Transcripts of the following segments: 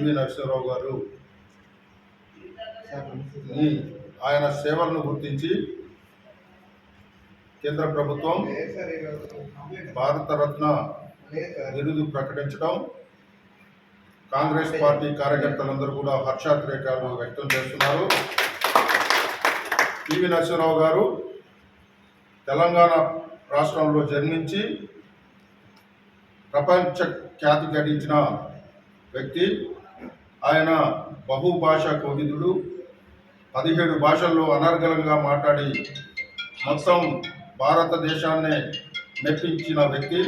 నరసింహరావు గారు. ఆయన సేవలను గుర్తించి కేంద్ర ప్రభుత్వం భారతరత్న బిరుదు ప్రకటించడం కాంగ్రెస్ పార్టీ కార్యకర్తలందరూ కూడా హర్షాతిరేకాలు వ్యక్తం చేస్తున్నారు. పివి నరసింహరావు గారు తెలంగాణ రాష్ట్రంలో జన్మించి ప్రపంచ ఖ్యాతి గడించిన వ్యక్తి. ఆయన బహుభాషా కోవిదుడు పదిహేడు భాషల్లో అనర్గలంగా మాట్లాడి మొత్తం భారతదేశాన్నే మెప్పించిన వ్యక్తి.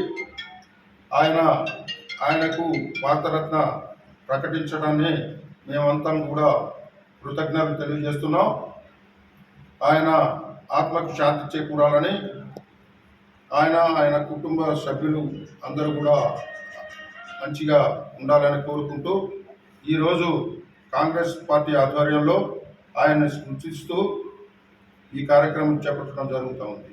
ఆయన ఆయనకు భారతరత్న ప్రకటించడాన్ని మేమంతా కూడా కృతజ్ఞతలు తెలియజేస్తున్నాం. ఆయన ఆత్మకు శాంతి చేకూరాలని ఆయన ఆయన కుటుంబ సభ్యులు అందరూ కూడా మంచిగా ఉండాలని కోరుకుంటూ ఈరోజు కాంగ్రెస్ పార్టీ ఆధ్వర్యంలో ఆయన్ని సూచిస్తూ ఈ కార్యక్రమం చేపట్టడం జరుగుతూ ఉంది.